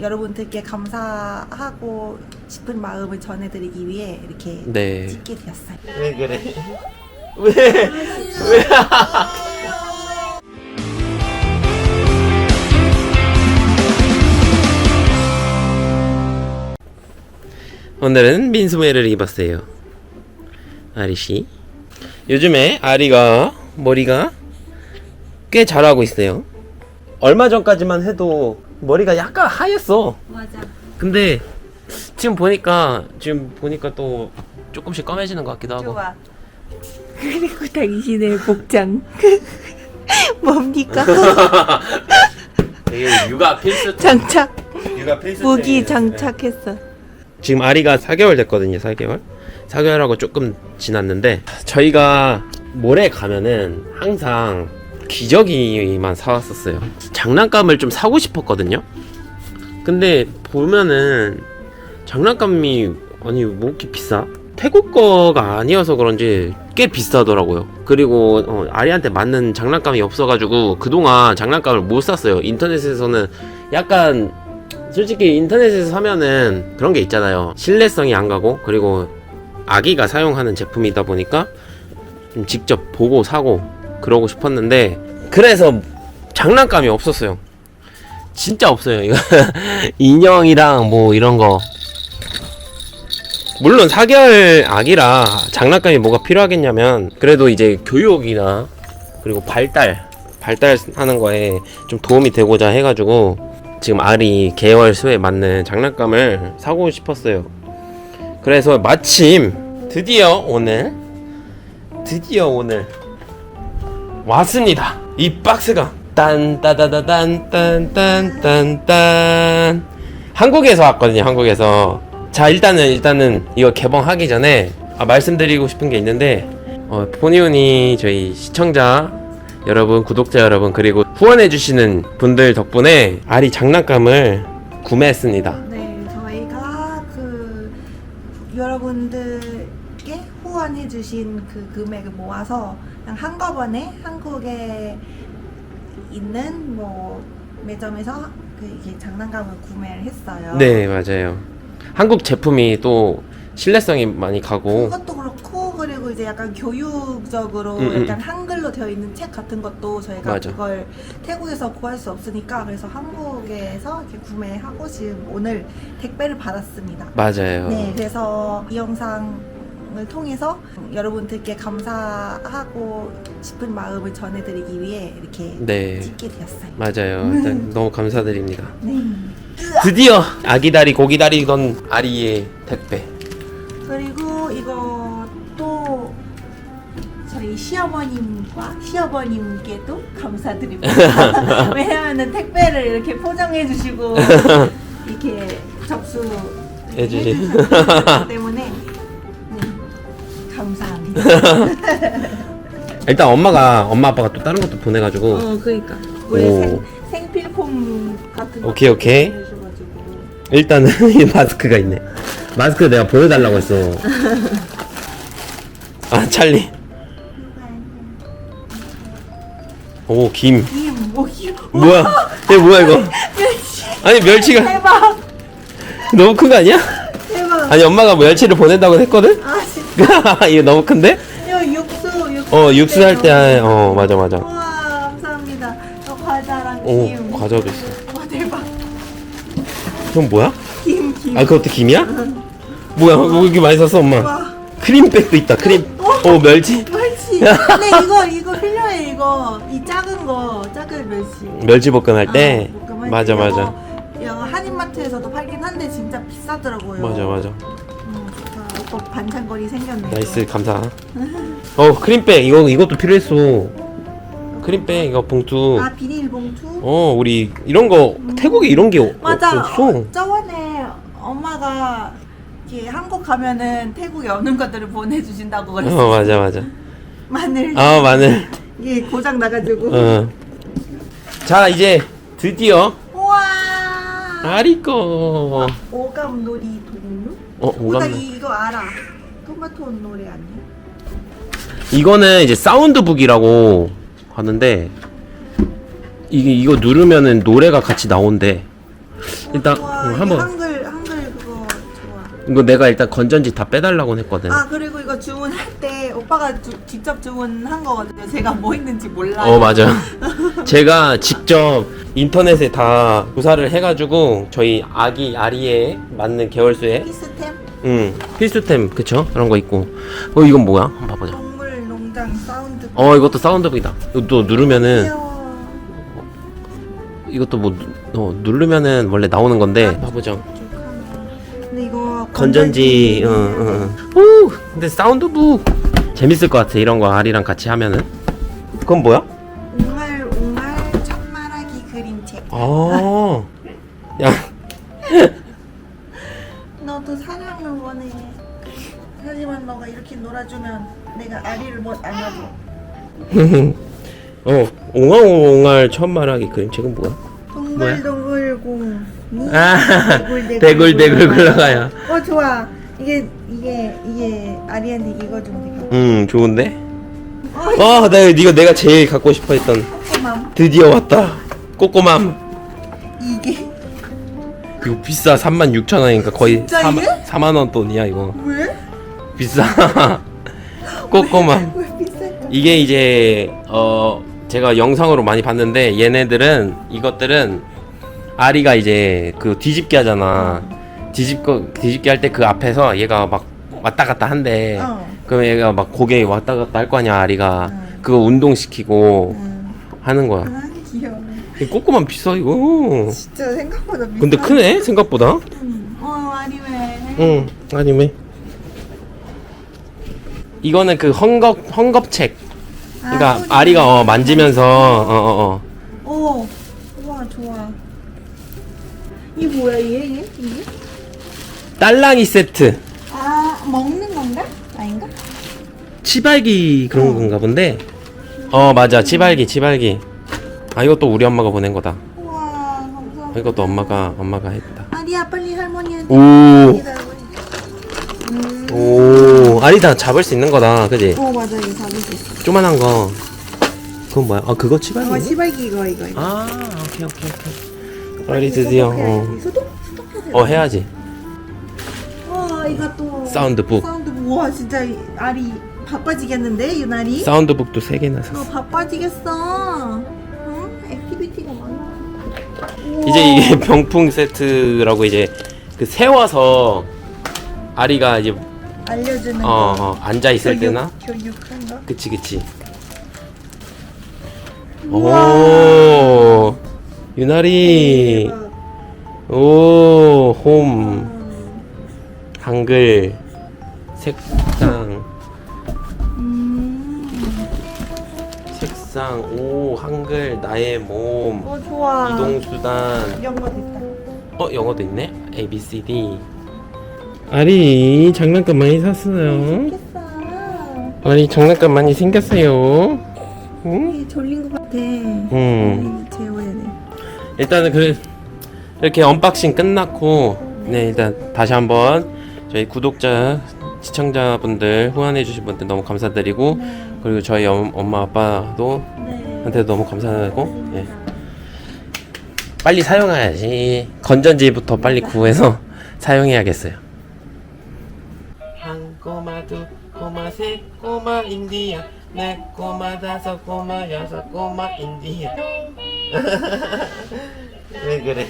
여러분들께 감사하고 싶은 마음을 전해드리기 위해 이렇게 네. 찍게 되었어요. 왜 그래? 왜? 왜? 오늘은 민소매를 입었어요. 아리 씨. 요즘에 아리가 머리가 꽤 잘하고 있어요. 얼마 전까지만 해도 머리가 약간 하였어. 맞아. 근데 지금 보니까 지금 보니까 또 조금씩 검해지는 것 같기도 하고. 좋아. 그리고 당신의 복장 뭡니까? 이게 육아 필수 장착 육아 필수 무기 장착했어. 지금 아리가 4개월 됐거든요 4개월 4개월하고 조금 지났는데 저희가 모레 가면은 항상 기저귀만 사왔었어요 장난감을 좀 사고 싶었거든요 근데 보면은 장난감이 아니 뭐 이렇게 비싸? 태국 거가 아니어서 그런지 꽤 비싸더라고요. 그리고 어, 아리한테 맞는 장난감이 없어가지고 그동안 장난감을 못 샀어요. 인터넷에서는 약간 솔직히 인터넷에서 사면은 그런 게 있잖아요. 신뢰성이 안 가고 그리고 아기가 사용하는 제품이다 보니까 좀 직접 보고 사고 그러고 싶었는데 그래서 장난감이 없었어요. 진짜 없어요. 이거 인형이랑 뭐 이런 거 물론 4개월 아기라 장난감이 뭐가 필요하겠냐면 그래도 이제 교육이나 그리고 발달 발달하는 거에 좀 도움이 되고자 해가지고 지금 아리 개월 수에 맞는 장난감을 사고 싶었어요. 그래서 마침 드디어 오늘 드디어 오늘 왔습니다. 이 박스가 딴따다다단 딴딴딴딴 한국에서 왔거든요. 한국에서 자 일단은 일단은 이거 개봉하기 전에 아, 말씀드리고 싶은 게 있는데 어, 포니온이 저희 시청자 여러분 구독자 여러분 그리고 후원해주시는 분들 덕분에 아리 장난감을 구매했습니다. 네, 저희가 그 여러분들께 후원해주신 그 금액을 모아서 한꺼번에 한국에 있는 뭐 매점에서 그 이게 장난감을 구매를 했어요. 네 맞아요. 한국 제품이 또 신뢰성이 많이 가고 그것도 그렇고 그리고 이제 약간 교육적으로 음, 음. 약간 한글로 되어 있는 책 같은 것도 저희가 맞아. 그걸 태국에서 구할 수 없으니까 그래서 한국에서 이렇게 구매하고 지금 오늘 택배를 받았습니다. 맞아요. 네, 그래서 이 영상 을 통해서 여러분들께 감사하고 싶은 마음을 전해드리기 위해 이렇게 네 찍게 되었어요. 맞아요. 일단 너무 감사드립니다. 네. 드디어 아기다리 고기다리던 아리의 택배. 그리고 이거 또 저희 시어머님과 시어버님께도 감사드립니다. 왜냐하면 택배를 이렇게 포장해 주시고 이렇게 접수 해주시- 해주셨기 때문에 네, 감사합니다. 일단 엄마가 엄마 아빠가 또 다른 것도 보내가지고 어, 그러니까 우리 오. 생, 생필품 같은 거 오케이, 오케이. 보내주셔가지고. 일단은 이 마스크가 있네. 마스크 내가 보여달라고 했어. 아 찰리. 오 김. 이 뭐기 뭐야? 얘 뭐야 이거? 아니 멸치가 대박 너무 큰 거 아니야? 대박 아니 엄마가 뭐 멸치를 보낸다고 했거든? 아 이거 너무 큰데? 이거 육수 육수 어 육수 할 때. 어 맞아 맞아. 우와 감사합니다. 저 과자랑 오 김. 과자도 있어. 와 대박. 그럼 뭐야? 김 김. 아 그것도 김이야? 뭐야 뭐 이렇게 많이 샀어 엄마? 와 크림백도 있다 크림. 어 멸치? 멸치. 근데 이거 이거 필요해 이거 이 작은 거 작은 멸치. 멸치 볶음 할 때. 아, 볶음할 맞아 때 맞아. 이거, 이거 한인마트에서도 팔긴 한데 진짜 비싸더라고요. 맞아 맞아. 음, 반찬거리 생겼네. 나이스 감사. 어 크림백 이거 이것도 필요했어. 크림백 이거 봉투. 아 비닐 봉투? 어 우리 이런 거 태국에 이런 게 어- 맞아. 없어. 어, 저번에 엄마가 이렇게 한국 가면은 태국에 없는 것들을 보내주신다고 그랬어. 어 맞아 맞아. 마늘. 아 마늘. 이게 고장 나가지고. 어. 자 이제 드디어 우와. 아리 거. 오감놀이 동료? 어 오, 오감. 이, 이거 알아. 토마토 노래 아니야? 이거는 이제 사운드북이라고 하는데 이게 이거 누르면은 노래가 같이 나온대. 일단 좋아. 어, 이게 한번 한글 한글 그거 좋아. 이거 내가 일단 건전지 다 빼달라고 했거든. 아 그리고 이거 주문할 때 오빠가 주, 직접 주문한 거거든요. 제가 뭐 있는지 몰라요. 어 맞아. 제가 직접 인터넷에 다 조사를 해가지고 저희 아기 아리에 맞는 개월수에 피스템 음 필수템 그쵸 그런 거 있고 어 이건 뭐야 한번 봐보자. 동물 농장 사운드. 어 이것도 사운드북이다. 이것도 누르면은 귀여워. 이것도 뭐 누- 어, 누르면은 원래 나오는 건데 봐보죠. 근데 이거 건전지 응, 응, 응. 오 근데 사운드북 재밌을 것 같아 이런 거 아리랑 같이 하면은. 그건 뭐야? 어, 옹알옹알 처음 말하기 그림책은 뭐야? 뭐야? 동글 동글공. 아, 대굴 대굴 굴러가요. 어 좋아. 이게 이게 이게 아리한테 읽어주면 되겠다. 음, 좋은데? 어, 아, 나 이거 내가 제일 갖고 싶어 했던 꼬맘. 드디어 왔다. 꼬꼬맘. 이게 이거 비싸 36,000원이니까 거의 진짜 4만, 이게? 4만 원 돈이야, 이거. 왜? 비싸. 꼬꼬맘. 왜 비쌀까? 이게 이제 어 제가 영상으로 많이 봤는데 얘네들은 이것들은 아리가 이제 그 뒤집기 하잖아. 뒤집거 뒤집기 할 때 그 앞에서 얘가 막 왔다 갔다 한대. 어. 그럼 얘가 막 고개 왔다 갔다 할 거 아니야 아리가. 응. 그거 운동시키고 응. 하는 거야. 아 귀여워. 이 꼬꼬만 비싸 이거. 진짜 생각보다 비싸. 근데 크네 생각보다. 응. 어 아리 왜? 응 아니면 이거는 그 헝겊 헝겊책. 그러니까 소리. 아리가 어, 만지면서 어어 어. 오. 와 좋아. 이 뭐야 얘 얘? 이게? 딸랑이 세트. 아 먹는 건가? 아닌가? 치발기 그런 어. 건가 본데. 어 맞아 치발기 치발기. 아 이것도 우리 엄마가 보낸 거다. 우와 감사합니다. 이것도 엄마가 엄마가 했다. 아리야 빨리 할머니한테. 오. 아리 다 잡을 수 있는 거다, 그지? 어 맞아 이거 잡을 수 있어. 조만한 거. 그건 뭐야? 아 그거 아 치발기? 시발기 이거 이거 이거. 아 오케이 오케이 오케이. 아리 드디어 어, 소독 소독해야 돼. 어 해야지. 와 이거 또 사운드북. 사운드북. 와 진짜 이 아리 바빠지겠는데 유나리? 사운드북도 세 개나 너 샀어. 바빠지겠어. 응? 액티비티가 많아. 우와. 이제 이게 병풍 세트라고 이제 그 세워서 아리가 이제 알려주는 어, 거. 어 앉아 있을 교육, 때나 교육한 거. 그치 그치. 오 유나리 대박. 오 홈 음. 한글 색상 음. 색상 오 한글 나의 몸 어 좋아. 이동 수단 이런 거 됐다. 어 영어도 있네 A B C D 아리 장난감 많이 샀어요 좋겠어. 아리 장난감 많이 생겼어요 응? 이게 졸린 것 같아. 음. 빨리 재워야 돼. 일단은 그 이렇게 언박싱 끝났고 네 일단 다시 한번 저희 구독자 시청자분들 후원해 주신 분들 너무 감사드리고 네. 그리고 저희 엄, 엄마 아빠도 네. 한테도 너무 감사하고 예. 빨리 사용해야지 건전지부터 빨리 구해서 사용해야겠어요 세 꼬마 인디아 네 꼬마 다섯 꼬마 여섯 꼬마 인디아 왜 그래?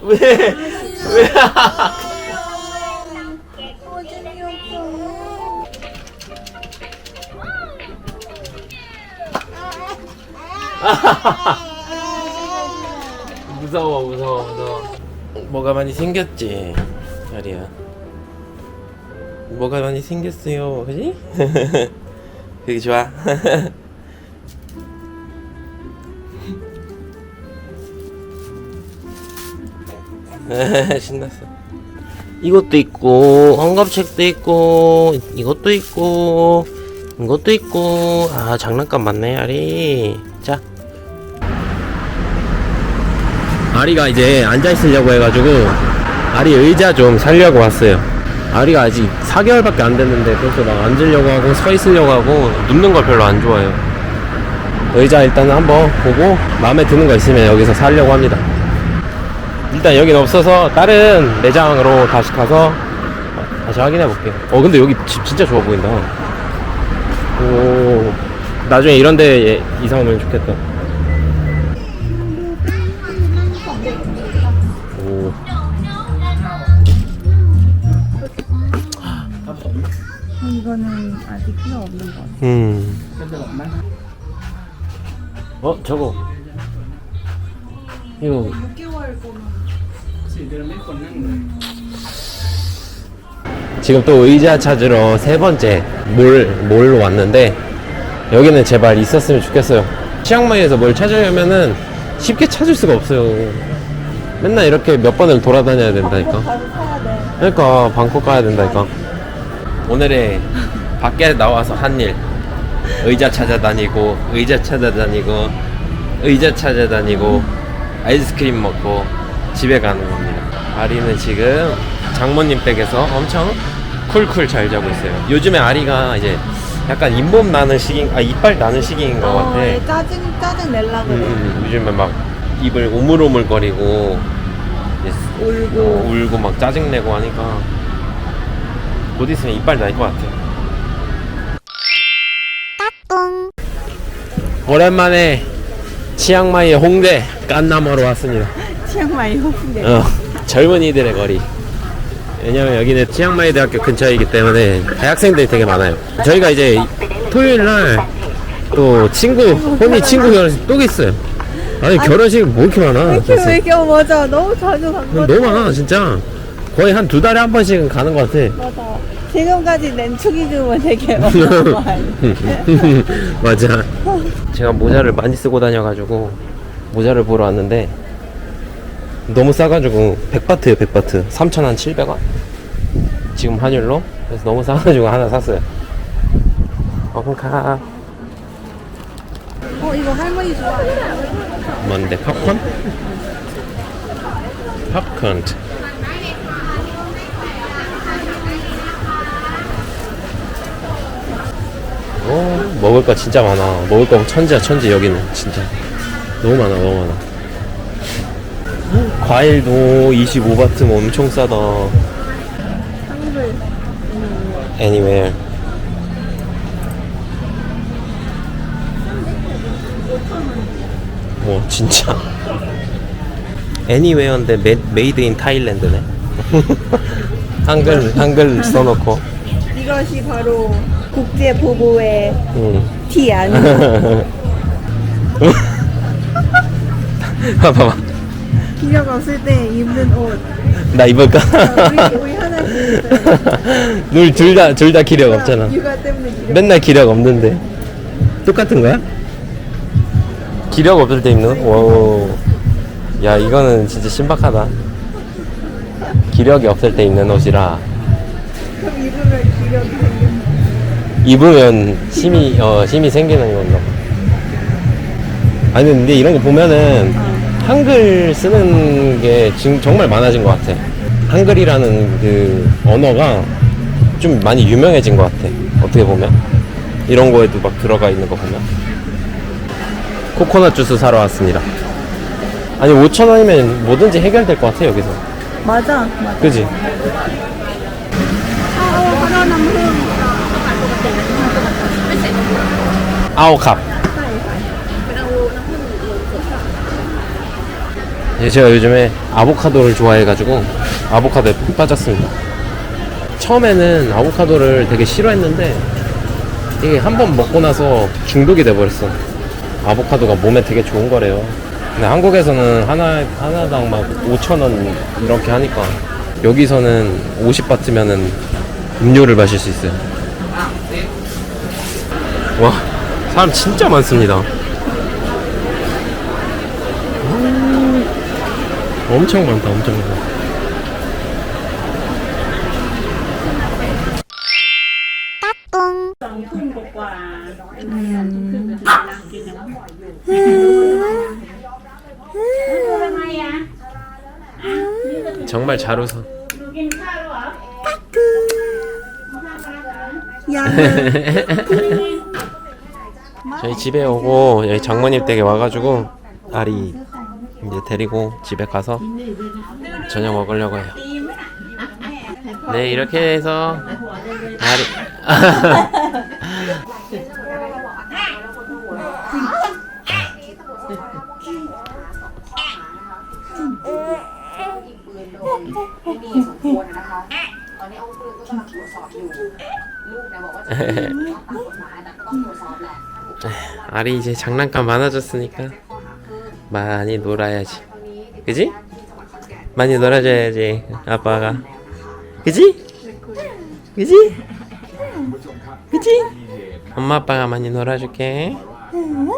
왜? 왜? 무서워 무서워 무서워. 뭐가 많이 생겼지 자리야 뭐가 많이 생겼어요 그지? 그게 좋아. 신났어. 이것도 있고 헝겊책도 있고 이것도 있고 이것도 있고. 아 장난감 많네 아리. 자. 아리가 이제 앉아 있으려고 해가지고 아리 의자 좀 살려고 왔어요. 아리가 아직 4개월밖에 안 됐는데 벌써 막 앉으려고 하고 서 있으려고 하고 눕는 걸 별로 안 좋아해요. 의자 일단 한번 보고 마음에 드는 거 있으면 여기서 살려고 합니다. 일단 여기는 없어서 다른 매장으로 다시 가서 다시 확인해 볼게요. 어 근데 여기 집 진짜 좋아 보인다. 오 나중에 이런데 이사 오면 좋겠다. 음. 어 저거 이거 6개월 보면 지금 또 의자 찾으러 세 번째 몰, 몰로 왔는데 여기는 제발 있었으면 좋겠어요. 치앙마이에서 뭘 찾으려면은 쉽게 찾을 수가 없어요. 맨날 이렇게 몇 번을 돌아다녀야 된다니까. 그러니까 방콕 가야 된다니까. 오늘의 밖에 나와서 한 일. 의자 찾아다니고, 의자 찾아다니고, 의자 찾아다니고, 아이스크림 먹고 집에 가는 겁니다. 아리는 지금 장모님 댁에서 엄청 쿨쿨 잘 자고 있어요. 요즘에 아리가 이제 약간 잇몸 나는 시기, 아 이빨 나는 시기인 것 같아. 어, 얘 짜증 짜증 낼라 그래. 음, 요즘에 막 입을 오물오물거리고 울고. 어, 울고 막 짜증 내고 하니까 곧 있으면 이빨 날 것 같아. 오랜만에 치앙마이의 홍대 깐나머로 왔습니다. 치앙마이 호풍대. 어, 젊은이들의 거리. 왜냐면 여기는 치앙마이 대학교 근처이기 때문에 대학생들이 되게 많아요. 저희가 이제 토요일 날 또 친구, 혼이 친구 결혼식 또 있어요. 아니, 결혼식 뭐 이렇게 많아? 이렇게 벌써. 왜 이렇게 맞아. 너무 자주 갔거든. 너무 많아, 진짜. 거의 한 두 달에 한 번씩은 가는 것 같아. 맞아. 지금까지 낸 축의금은 되게 어마어마해. 맞아. 제가 모자를 많이 쓰고 다녀가지고 모자를 보러 왔는데 너무 싸가지고 100바트에요 100바트 3,000원 700원 지금 환율로 그래서 너무 싸가지고 하나 샀어요 어흥카 어 이거 할머니 좋아해. 뭔데 팝콘? 팝콘 오 먹을 거 진짜 많아. 먹을 거 천지야 천지 여기는 진짜. 너무 많아 너무 많아. 과일도 25바트면 엄청 싸다. 한글. anywhere. 오 진짜. Anywhere인데 메이드 인 타일랜드네. 한글 한글 써놓고 이것이 바로 국제 보고의 응. 티 아니? 봐봐 기력 없을 때 입는 옷. 나 입을까? 우리 우리 하나씩 있어요. 둘 둘 다 둘 다 기력 없잖아 육아 때문에 기력. 맨날 기력 없는데 똑같은 거야? 기력 없을 때 입는? 와우 야 이거는 진짜 신박하다 기력이 없을 때 입는 옷이라 입으면 힘이 어 힘이 생기는 건가 봐. 아니 근데 이런 거 보면은 한글 쓰는 게 지금 정말 많아진 것 같아 한글이라는 그 언어가 좀 많이 유명해진 것 같아 어떻게 보면 이런 거에도 막 들어가 있는 거 보면 코코넛 주스 사러 왔습니다 아니 5천 원이면 뭐든지 해결될 것 같아 여기서 맞아. 맞아. 그지? 아오캅 예, 제가 요즘에 아보카도를 좋아해가지고 아보카도에 푹 빠졌습니다. 처음에는 아보카도를 되게 싫어했는데 이게 한 번 먹고 나서 중독이 돼버렸어. 아보카도가 몸에 되게 좋은 거래요. 근데 한국에서는 하나, 하나당 막 5천원 이렇게 하니까 여기서는 50바트면은 음료를 마실 수 있어요. 와, 사람 진짜 많습니다. 엄청 많다, 엄청 많다. 정말 잘 웃어. 야. 저희 집에 오고 여기 장모님 댁에 와가지고 아리 이제 데리고 집에 가서 저녁 먹으려고 해요. 네, 이렇게 해서 아리 아리 이제 장난감 많아졌으니까 많이 놀아야지. 그지? 많이 놀아줘야지 아빠가. 그지? 그지? 그지? 엄마 아빠가 많이 놀아줄게. 응?